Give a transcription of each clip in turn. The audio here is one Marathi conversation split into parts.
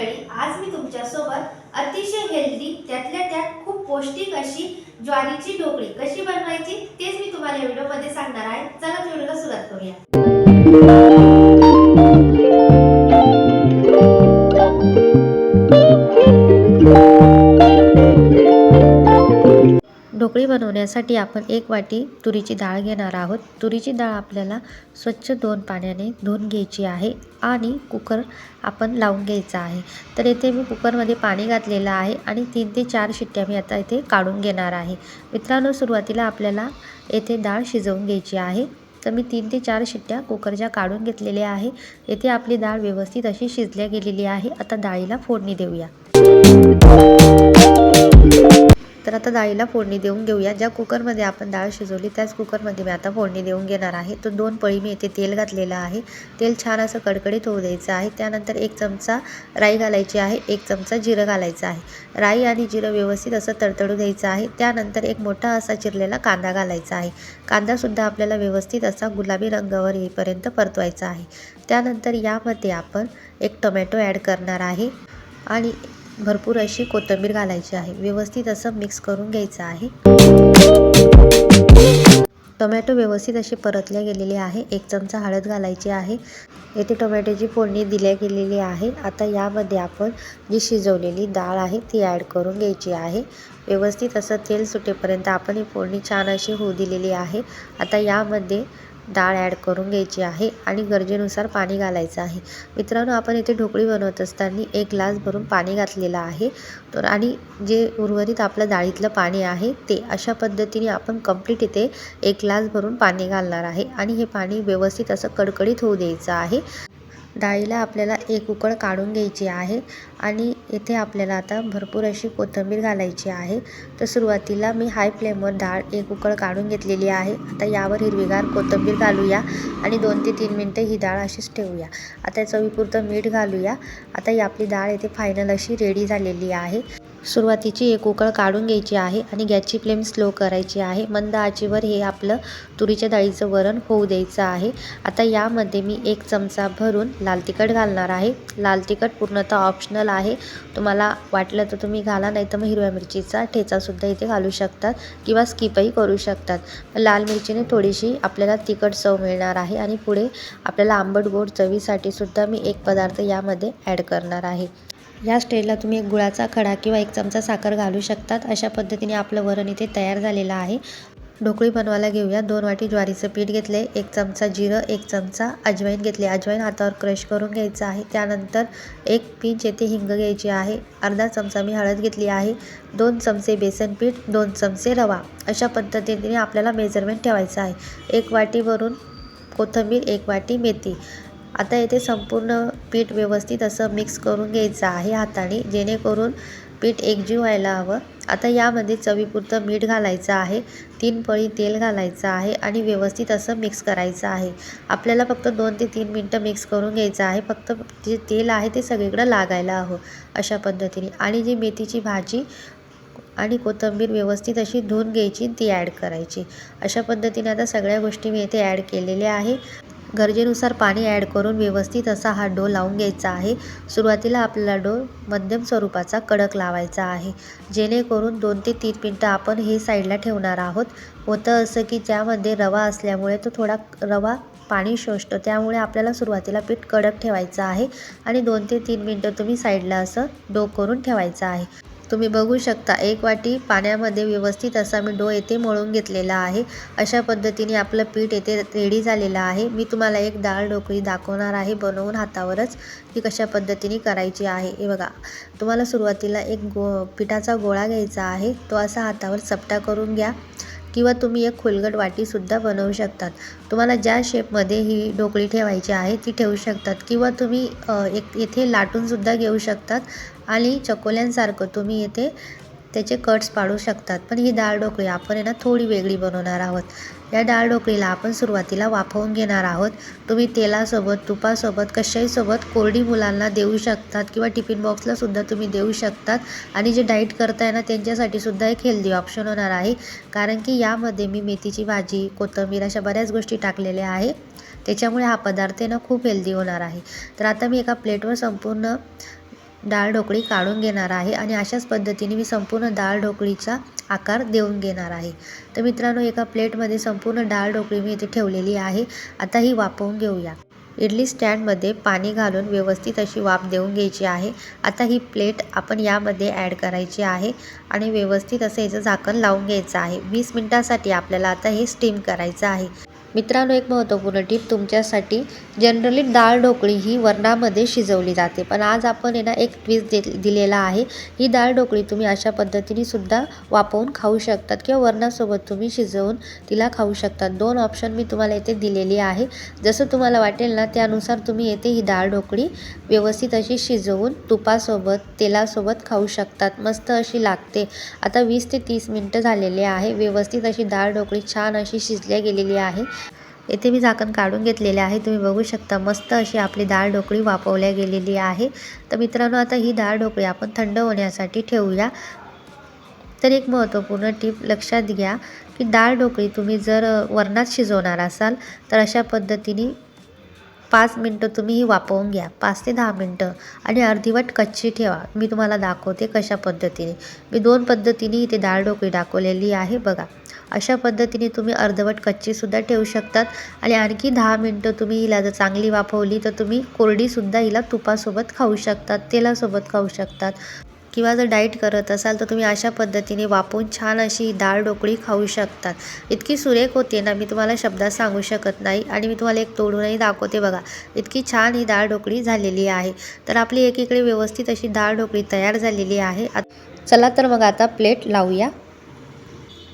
मंडळी आज मी तुमच्यासोबत अतिशय हेल्दी त्यातल्या त्यात खूप पौष्टिक अशी ज्वारीची ढोकळी कशी बनवायची तेच मी तुम्हाला या व्हिडिओमध्ये सांगणार आहे. चला व्हिडिओला सुरुवात करूया. बनवण्यासाठी आपण एक वाटी तुरीची डाळ घेणार आहोत. तुरीची डाळ आपल्याला स्वच्छ दोन पाण्याने धुवून घ्यायची आहे आणि कुकर आपण लावून घ्यायचा आहे. तर येथे मी कुकरमध्ये पाणी घातलेलं आहे आणि तीन ते चार शिट्ट्या मी आता इथे काढून घेणार आहे. मित्रांनो सुरुवातीला आपल्याला येथे डाळ शिजवून घ्यायची आहे. तर मी तीन ते चार शिट्ट्या कुकरच्या काढून घेतलेल्या आहे. येथे आपली डाळ व्यवस्थित अशी शिजल्या गेलेली आहे. आता डाळीला फोडणी देऊया. तर आता डाळीला फोडणी देऊन घेऊया. ज्या कुकरमध्ये आपण डाळ शिजवली त्याच कुकरमध्ये मी आता फोडणी देऊन घेणार आहे. तर दोन पळी मी येथे तेल घातलेलं आहे. तेल छान असं कडकडीत होऊ द्यायचं आहे. त्यानंतर एक चमचा राई घालायची आहे. एक चमचा जिरं घालायचं आहे. राई आणि जिरं व्यवस्थित असं तडतडू द्यायचं आहे. त्यानंतर एक मोठा असा चिरलेला कांदा घालायचा आहे. कांदासुद्धा आपल्याला व्यवस्थित असा गुलाबी रंगावर येईपर्यंत परतवायचा आहे. त्यानंतर यामध्ये आपण एक टोमॅटो ॲड करणार आहे. आणि भरपूर अशी कोथिंबीर घालायची आहे. व्यवस्थित असं मिक्स करून घ्यायचं आहे. टोमॅटो व्यवस्थित असे परतले गेलेले आहे. एक चमचा हळद घालायची आहे. येथे टोमॅटोची फोडणी दिल्या गेलेली आहे. आता यामध्ये आपण जी शिजवलेली डाळ आहे ती ॲड करून घ्यायची आहे. व्यवस्थित असं तेल सुटेपर्यंत आपण ही फोडणी छान अशी होऊ दिलेली आहे. आता यामध्ये डाळ ॲड करून घ्यायची आहे आणि गरजेनुसार पाणी घालायचं आहे. मित्रांनो आपण इथे ढोकळी बनवत असताना एक ग्लास भरून पाणी घातलेलं आहे. तर आणि जे उर्वरित आपलं डाळीतलं पाणी आहे ते अशा पद्धतीने आपण कंप्लीट इथे एक ग्लास भरून पाणी घालणार आहे आणि हे पाणी व्यवस्थित असं कडकडीत होऊ द्यायचं आहे. डाळीला आपल्याला एक उकळ काढून घ्यायची आहे आणि येथे आपल्याला आता भरपूर अशी कोथिंबीर घालायची आहे. तर सुरुवातीला मी हाय फ्लेमवर डाळ एक उकळ काढून घेतलेली आहे. आता यावर हिरवीगार कोथिंबीर घालूया आणि दोन ते तीन मिनटं ही डाळ अशीच ठेवूया. आता चवीपुरतं मीठ घालूया. आता ही आपली डाळ येथे फायनल अशी रेडी झालेली आहे. सुरुवातीची एक उकळ काढून घ्यायची आहे आणि गॅसची फ्लेम स्लो करायची आहे. मंद आचेवर हे आपलं तुरीच्या डाळीचं वरण होऊ द्यायचं आहे. आता यामध्ये मी एक चमचा भरून लाल तिखट घालणार आहे. लाल तिखट पूर्णतः ऑप्शनल आहे. तुम्हाला वाटलं तर तुम्ही घाला नाही तर मग हिरव्या मिरचीचा ठेचासुद्धा इथे घालू शकतात किंवा स्किपही करू शकतात. लाल मिरचीने थोडीशी आपल्याला तिखट चव मिळणार आहे आणि पुढे आपल्याला आंबट गोड चवीसाठी सुद्धा मी एक पदार्थ यामध्ये ॲड करणार आहे. या स्टेजला तुम्ही एक गुळाचा खडा किंवा एक चमचा साखर घालू शकतात. अशा पद्धतीने आपलं वरण इथे तयार झालेलं आहे. ढोकळी बनवायला घेऊया. दोन वाटी ज्वारीचं पीठ घेतलं. आहे एक चमचा जिरं एक चमचा अजवाईन घेतले. अजवाईन हातावर क्रश करून घ्यायचं आहे. त्यानंतर एक पिंच येथे हिंग घ्यायची आहे. अर्धा चमचा मी हळद घेतली आहे. दोन चमचे बेसन पीठ दोन चमचे रवा. अशा पद्धतीने आपल्याला मेजरमेंट ठेवायचं आहे. एक वाटीवरून कोथिंबीर एक वाटी मेथी. आता येथे संपूर्ण पीठ व्यवस्थित असं मिक्स करून घ्यायचं आहे हाताने जेणेकरून पीठ एकजीव व्हायला हवं. आता यामध्ये चवीपुरतं मीठ घालायचं आहे तीन पळी तेल घालायचं आहे आणि व्यवस्थित असं मिक्स करायचं आहे. आपल्याला फक्त दोन ते तीन मिनटं मिक्स करून घ्यायचं आहे फक्त जे तेल आहे ते सगळीकडं लागायला हवं अशा पद्धतीने. आणि जी मेथीची भाजी आणि कोथिंबीर व्यवस्थित अशी धुवून घ्यायची ती ॲड करायची. अशा पद्धतीने आता सगळ्या गोष्टी मी इथे ॲड केलेल्या आहे. गरजेनुसार पाणी ॲड करून व्यवस्थित असा हा डो लावून घ्यायचा आहे. सुरुवातीला आपल्याला डो मध्यम स्वरूपाचा कडक लावायचा आहे. जेणेकरून दोन ते तीन मिनटं आपण हे साईडला ठेवणार आहोत. होतं असं की ज्यामध्ये रवा असल्यामुळे तो थोडा रवा पाणी शोषतो. त्यामुळे आपल्याला सुरुवातीला पीठ कडक ठेवायचं आहे आणि दोन ते तीन मिनटं तुम्ही साईडला असं डो करून ठेवायचं आहे. तुम्ही बघू शकता एक वाटी पाण्यामध्ये व्यवस्थित असा मी डो येथे मळून घेतलेला आहे. अशा पद्धतीने आपलं पीठ येथे रेडी झालेलं आहे. मी तुम्हाला एक डाळ ढोकळी दाखवणार आहे बनवून हातावरच. ती कशा पद्धतीने करायची आहे हे बघा. तुम्हाला सुरुवातीला एक गो पिठाचा गोळा घ्यायचा आहे. तो असा हातावर चपटा करून घ्या. किंवा तुम्ही एक खोलगट वाटीसुद्धा बनवू शकतात. तुम्हाला ज्या शेपमध्ये ही ढोकळी ठेवायची आहे ती ठेवू शकतात. किंवा तुम्ही एक येथे लाटूनसुद्धा घेऊ शकतात. आणि चकोल्यांसारखं तुम्ही येथे त्याचे कट्स पाडू शकतात. पण ही डाळ ढोकळी आपण आहे ना थोडी वेगळी बनवणार आहोत. या डाळ ढोकळीला आपण सुरुवातीला वाफवून घेणार आहोत. तुम्ही तेलासोबत तुपासोबत कशाहीसोबत कोरडी मुलांना देऊ शकतात किंवा टिफिन बॉक्सला सुद्धा तुम्ही देऊ शकतात. आणि जे डाईट करताय ना त्यांच्यासाठी सुद्धा एक हेल्दी ऑप्शन होणार आहे. कारण की यामध्ये मी मेथीची भाजी कोथिंबीर अशा बऱ्याच गोष्टी टाकलेल्या आहे. त्याच्यामुळे हा पदार्थ आहे ना खूप हेल्दी होणार आहे. तर आता मी एका प्लेटवर संपूर्ण डाळ ढोकळी काढून घेणार आहे आणि अशाच पद्धतीने मी संपूर्ण डाळ ढोकळीचा आकार देऊन घेणार आहे. तर मित्रांनो एका प्लेटमध्ये संपूर्ण डाळ ढोकळी मी इथे ठेवलेली आहे. आता ही वापरून घेऊया. इडली स्टँडमध्ये पाणी घालून व्यवस्थित अशी वाफ देऊन घ्यायची आहे. आता ही प्लेट आपण यामध्ये ॲड करायची आहे आणि व्यवस्थित असं याचं झाकण लावून घ्यायचं आहे. वीस मिनटासाठी आपल्याला आता हे स्टीम करायचं आहे. मित्रांनो एक महत्त्वपूर्ण टीप तुमच्यासाठी जनरली डाळ ढोकळी ही वरणामध्ये शिजवली जाते. पण आज आपण आहे ना एक ट्विस्ट दे दिलेला आहे. ही डाळ ढोकळी तुम्ही अशा पद्धतीने सुद्धा वापरून खाऊ शकतात किंवा वरणासोबत तुम्ही शिजवून तिला खाऊ शकतात. दोन ऑप्शन मी तुम्हाला येथे दिलेली आहे. जसं तुम्हाला वाटेल ना त्यानुसार तुम्ही येथे ही डाळ ढोकळी व्यवस्थित अशी शिजवून तुपासोबत तेलासोबत खाऊ शकतात. मस्त अशी लागते. आता वीस ते तीस मिनटं झालेले आहे. व्यवस्थित अशी डाळ ढोकळी छान अशी शिजल्या गेलेली आहे. येथे मी झाकण काढून घेतलेले आहे. तुम्ही बघू शकता मस्त अशी आपली डाळ ढोकळी वापवल्या गेलेली आहे. तर मित्रांनो आता ही डाळ ढोकळी आपण थंड होण्यासाठी ठेवूया. तर एक महत्त्वपूर्ण टीप लक्षात घ्या की डाळ ढोकळी तुम्ही जर वरणात शिजवणार असाल तर अशा पद्धतीने पाच मिनटं तुम्ही ही वापरून घ्या. पाच ते दहा मिनटं आणि अर्धीवट कच्ची ठेवा. मी तुम्हाला दाखवते कशा पद्धतीने. मी दोन पद्धतीने इथे डाळ ढोकळी दाखवलेली आहे. बघा अशा पद्धतीने तुम्ही अर्धवट कच्चीसुद्धा ठेवू शकतात. आणि आणखी दहा मिनटं तुम्ही हिला जर चांगली वाफवली तर तुम्ही कोरडीसुद्धा हिला तुपासोबत खाऊ शकतात तेलासोबत खाऊ शकतात. किंवा जर डाईट करत असाल तर तुम्ही अशा पद्धतीने वापरून छान अशी डाळ ढोकळी खाऊ शकतात. इतकी सुरेख होते ना मी तुम्हाला शब्दात सांगू शकत नाही. आणि मी तुम्हाला एक तोडूनही दाखवते बघा इतकी छान ही डाळ ढोकळी झालेली आहे. तर आपली एकीकडे व्यवस्थित अशी डाळ ढोकळी तयार झालेली आहे. चला तर मग आता प्लेट लावूया.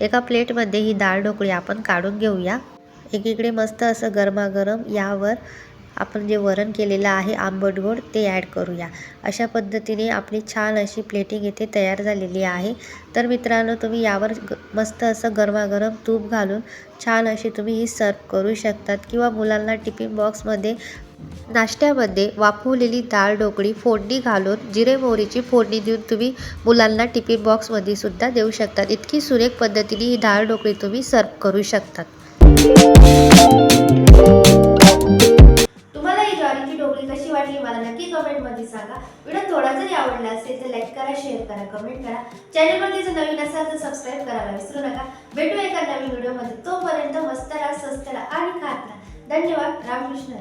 एका प्लेटमध्ये ही डाळ ढोकळी आपण काढून घेऊया. एकीकडे मस्त असं गरमागरम यावर आपण जे वरण केलेलं आहे आंबट गोड ते ॲड करूया. अशा पद्धतीने आपली छान अशी प्लेटिंग इथे तयार झालेली आहे. तर मित्रांनो तुम्ही यावर ग मस्त असं गरमागरम तूप घालून छान अशी तुम्ही ही सर्व करू शकतात किंवा मुलांना टिफिन बॉक्समध्ये नाश्त्यामध्ये वाफवलेली डाळ ढोकळी फोडणी घालून जिरे मोहरीची फोडणी देऊन तुम्ही मुलांना टिफिन बॉक्समध्ये सुद्धा देऊ शकतात. इतकी सुरेख पद्धतीने ही डाळ ढोकळी तुम्ही सर्व करू शकतात. तुम्हाला ही ज्वारीची ढोकळी कशी वाटली मला नक्की कमेंटमध्ये सांगा. व्हिडिओ थोडा जरी आवडला असेल तर लाईक करा शेअर करा कमेंट करा. चॅनलवरती जर नवीन असाल तर सबस्क्राईब करायला विसरू नका. भेटू एका नवीन व्हिडिओमध्ये. तोपर्यंत मस्त राहा स्वस्त राहा आणि खात राहा. धन्यवाद. रामकृष्ण.